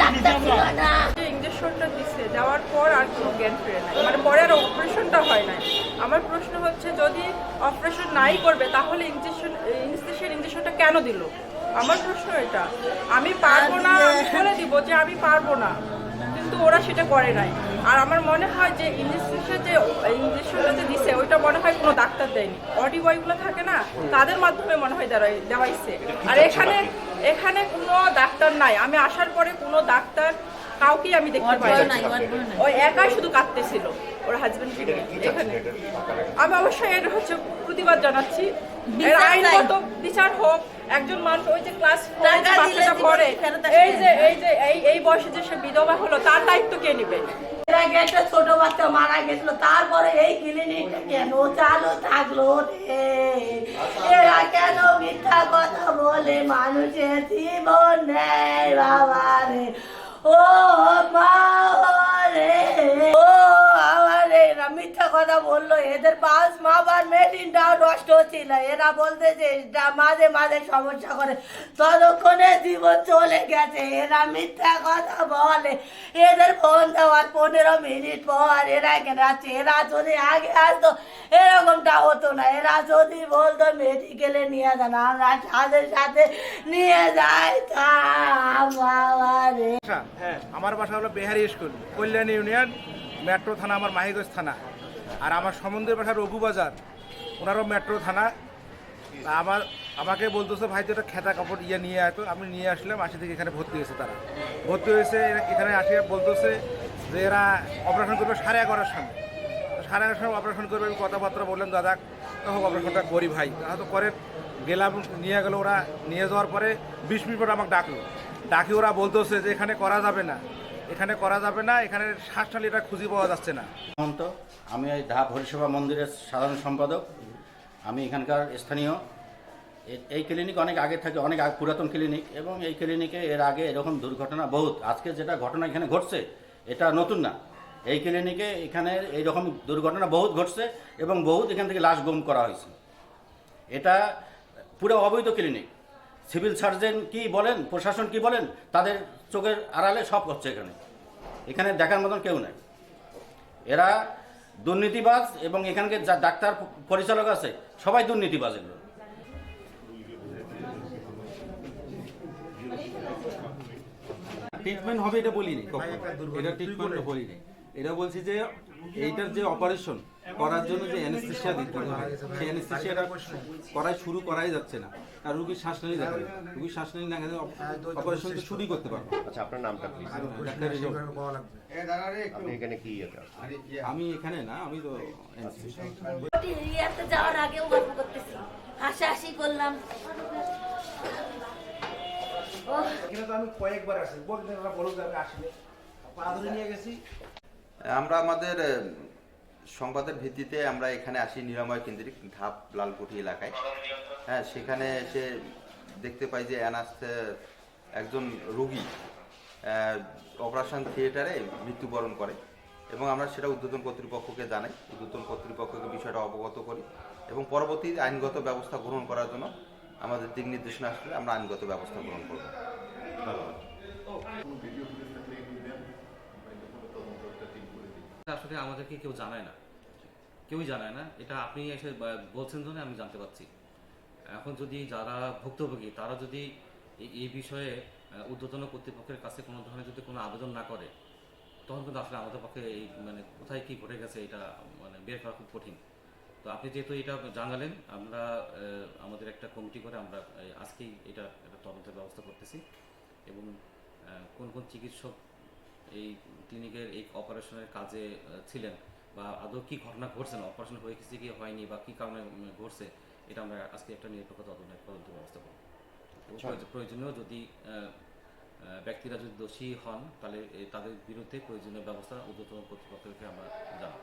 Doctor ছিল না। ইঞ্জেকশনটা দিচ্ছে দেওয়ার পর আর কোনো জ্ঞান ফিরে নাই। মানে পরে আর অপারেশনটা হয় নাই। আমার প্রশ্ন হচ্ছে, যদি অপারেশন নাই করবে, তাহলে ইঞ্জেকশন ইনস্টেশন ইঞ্জেকশনটা কেন দিল? আমার প্রশ্ন এটা। আমি পারব না বলে দিব যে আমি পারব না। কিন্তু ওরা সেটা করে নাই। আর আমার মনে হয় যে ইঞ্জেকশন যে ইঞ্জেকশনটা যে দিছে ওইটা মনে হয় কোনো ডাক্তার দেয়নি। অডি বয়গুলো থাকে না তাদের মাধ্যমে মনে হয় দেওয়াই- দেওয়াইছে। আর এখানে এখানে কোনো ডাক্তার নাই। আমি আসার পরে কোনো ডাক্তার কাউকেই আমি দেখতে পাই না। ওই একাই শুধু কাঁদতেছিল ওর হাজবেন্ড ফিরে এখানে। আমি অবশ্যই এর হচ্ছে প্রতিবাদ জানাচ্ছি। এর আইনগত বিচার হোক একজন মানুষ ওই যে ক্লাস বাচ্চাটা পড়ে এই যে এই যে এই এই বয়সে যে সে বিধবা হলো তার দায়িত্ব কে নেবে? এর গেছে, ছোট বাচ্চা মারা গেছিল। তারপরে এই ক্লিনিকটা কেন চালু থাকল এরা কেন মিথ্যা কথা বলে? মানুষের জীবন নেয় বাবা রে। ও বলল, এদের পাঁচ মাবার মেশিনটাও নষ্ট হচ্ছিল। এরা বলতে যে মাঝে মাঝে সমস্যা করে। ততক্ষণে জীবন চলে গেছে। এরা মিথ্যা কথা বলে। এদের ফোন দেওয়ার পনেরো মিনিট পর এরা এখানে আছে এরা যদি আগে আসতো, এরকমটা হতো না। এরা যদি বলতো মেডিকেলে নিয়ে যান, আমরা সাথে সাথে নিয়ে রে। বাসা হ্যাঁ আমার বাসা হলো Bihari school, Kalyan union, metro থানা, আমার মাহিগঞ্জ থানা। আর আমার সমুদ্রের বাসা রঘুবাজার, ওনারও মেট্রো থানা। আমার, আমাকে বলতেছে, ভাই তো একটা খেতা কাপড় ইয়ে নিয়ে আয় তো। আমি নিয়ে আসলাম, আসি থেকে এখানে ভর্তি হয়েছে তারা। ভর্তি হয়েছে এখানে আসে, বলতেছে যে এরা অপারেশন করবে সাড়ে এগারোটার সময়। সাড়ে এগারোটার সময় অপারেশন করবে, আমি কথাবার্তা বললাম, দাদা তখন অপারেশনটা করি ভাই। তারা তো করে, গেলাম, নিয়ে গেল ওরা। নিয়ে যাওয়ার পরে বিশ মিনিট পর আমাকে ডাকলো। ডাকি ওরা বলতেছে যে এখানে করা যাবে না। এখানে করা যাবে না, এখানে শ্বাসনালীটা খুঁজে পাওয়া যাচ্ছে না। মহন্ত আমি এই ধাপ হরিসভা মন্দিরের সাধারণ সম্পাদক। আমি এখানকার স্থানীয়। এই ক্লিনিক অনেক আগে থাকে, অনেক পুরাতন ক্লিনিক এবং এই ক্লিনিকে এর আগে এরকম দুর্ঘটনা বহুত। আজকে যেটা ঘটনা এখানে ঘটছে, এটা নতুন না। এই ক্লিনিকে এখানে এইরকম দুর্ঘটনা বহুত ঘটছে এবং বহুত এখান থেকে লাশ গুম করা হয়েছে। এটা পুরো অবৈধ ক্লিনিক সিভিল সার্জন কি বলেন প্রশাসন কি বলেন তাদের চোখের আড়ালে সব হচ্ছে এখানে। এখানে দেখার মতন কেউ নাই। এরা দুর্নীতিবাজ এবং এখানকার যা ডাক্তার পরিচালক আছে সবাই দুর্নীতিবাজ এগুলো। ট্রিটমেন্ট হবে এটা বলিনি এটা ট্রিটমেন্ট বলিনি। এটা বলছি যে এইটার যে অপারেশন করার জন্য যে অ্যানেস্থেশিয়া দিতে হবে। সেই অ্যানেস্থেশিয়াটা করাই শুরু করাই যাচ্ছে না। আর রুগীর শ্বাস নিয়ে দেখা যায় রুগীর শ্বাস নিয়ে না গেলে অপারেশন তো শুরুই করতে পারব। আচ্ছা আপনার নামটা প্লিজ। আপনি এখানে কি এটা আমি এখানে না আমি তো। যাওয়ার আগেও গল্প করতেছি হাসাহাসি করলাম। এখানে তো আমি কয়েকবার আসি। বলতে বলুক আমি আসলে পা ধরে নিয়ে গেছি। আমরা আমাদের সংবাদের ভিত্তিতে আমরা এখানে আসি নিরাময় কেন্দ্রিক ধাপ লালকুঠি এলাকায়। হ্যাঁ সেখানে এসে দেখতে পাই যে অ্যানাস একজন রুগী অপারেশন থিয়েটারে মৃত্যুবরণ করে এবং আমরা সেটা উদ্বোধন কর্তৃপক্ষকে জানাই। উদ্বোধন কর্তৃপক্ষকে বিষয়টা অবগত করি এবং পরবর্তী আইনগত ব্যবস্থা গ্রহণ করার জন্য আমাদের দিক নির্দেশনা আসলে আমরা আইনগত ব্যবস্থা গ্রহণ করব। আসলে আমাদেরকে কেউ জানায় না। কেউই জানায় না। এটা আপনি এসে বলছেন জন্য আমি জানতে পারছি। এখন যদি যারা ভুক্তভোগী, তারা যদি এই- বিষয়ে ঊর্ধ্বতন কর্তৃপক্ষের কাছে কোনো ধরনের যদি কোনো আবেদন না করে, তখন কিন্তু আসলে আমাদের পক্ষে এই মানে কোথায় কি ঘটে গেছে এটা মানে বের করা খুব কঠিন। তো আপনি যেহেতু এটা জানালেন, আমরা আমাদের একটা কমিটি করে আমরা আজকেই এটা একটা তদন্তের ব্যবস্থা করতেছি এবং কোন কোন চিকিৎসক এই ক্লিনিকের এই অপারেশনের কাজে ছিলেন বা আদৌ কি ঘটনা ঘটছে না? অপারেশন হয়ে গেছে কি হয়নি বা কি কারণে ঘটছে? এটা আমরা আজকে একটা নিরপেক্ষ তদন্তের তদন্ত ব্যবস্থা করব। প্রয়োজনীয় যদি ব্যক্তিরা যদি দোষী হন তাহলে তাদের বিরুদ্ধে প্রয়োজনীয় ব্যবস্থা উদ্যতন কর্তৃপক্ষকে আমরা জানাব।